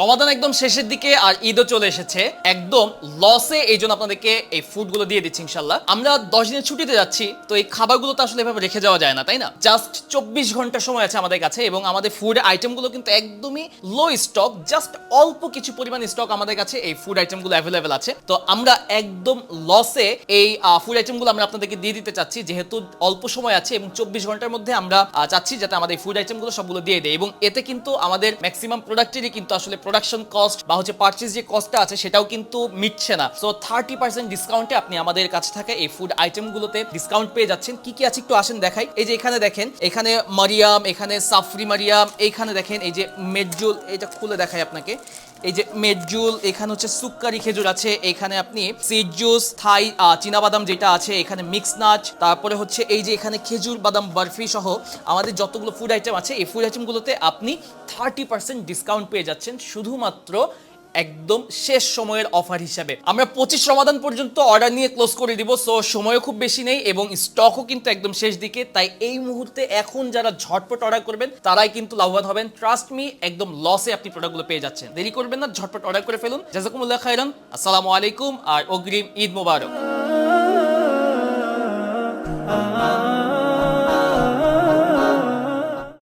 রমাদান একদম শেষের দিকে আর ঈদও চলে এসেছে। একদম লসে এই জন্য আপনাদেরকে এই ফুডগুলো দিয়ে দিচ্ছি ইনশাল্লাহ আমরা দশ দিনের ছুটিতে যাচ্ছি, তো এই খাবারগুলো তো আসলে এভাবে রেখে যাওয়া যায় না, তাই না? জাস্ট চব্বিশ ঘণ্টা সময় আছে আমাদের কাছে এবং আমাদের ফুড আইটেমগুলো কিন্তু একদমই লো স্টক জাস্ট অল্প কিছু পরিমাণ স্টক আমাদের কাছে এই ফুড আইটেমগুলো অ্যাভেলেবেল আছে। তো আমরা একদম লসে এই ফুড আইটেমগুলো আমরা আপনাদেরকে দিয়ে দিতে চাচ্ছি, যেহেতু অল্প সময় আছে এবং চব্বিশ ঘণ্টার মধ্যে আমরা চাচ্ছি যাতে আমাদের ফুড আইটেমগুলো সবগুলো দিয়ে দেয় এবং এতে কিন্তু আমাদের ম্যাক্সিমাম প্রোডাক্টেরই কিন্তু আসলে প্রোডাকশন কস্ট বা হচ্ছে পারচেজ যে কস্টটা আছে সেটাও কিন্তু মিটছে না। সো থার্টি পার্সেন্ট ডিসকাউন্টে আপনি আমাদের কাছে থাকা এই ফুড আইটেমগুলোতে ডিসকাউন্ট পেয়ে যাচ্ছেন। কি কি আছে একটু আসেন দেখাই। এই যে এখানে দেখেন, এখানে মারিয়াম, এখানে সাফরি মারিয়াম, এইখানে দেখেন এই যে মেডজুল এটা খুলে দেখাই আপনাকে। এই যে মেডজুল এখানে হচ্ছে সুক্কারি খেজুর আছে, এখানে আপনি সিড জুস থাই বাদাম যেটা আছে, এখানে মিক্স নাচ তারপরে হচ্ছে এই যে এখানে খেজুর, বাদাম, বরফি সহ আমাদের যতগুলো ফুড আইটেম আছে, এই ফুড আইটেমগুলোতে আপনি থার্টি পার্সেন্ট ডিসকাউন্ট পেয়ে যাচ্ছেন। শুধুমাত্র একদম শেষ সময়ের অফার হিসাবে। আমরা পঁচিশ রমাদান পর্যন্ত অর্ডার নিয়ে ক্লোজ করে দিব সো সময়ও খুব বেশি নেই এবং স্টকও কিন্তু একদম শেষ দিকে। তাই এই মুহূর্তে এখন যারা ঝটপট অর্ডার করবেন, তারাই কিন্তু লাভবান হবেন। ট্রাস্ট মি একদম লসে আপনি প্রোডাক্টগুলো পেয়ে যাচ্ছেন। দেরি করবেন না, ঝটপট অর্ডার করে ফেলুন। জাজাকুমুল্লাহ খাইরান আসসালামু আলাইকুম আর অগ্রিম ঈদ মোবারক।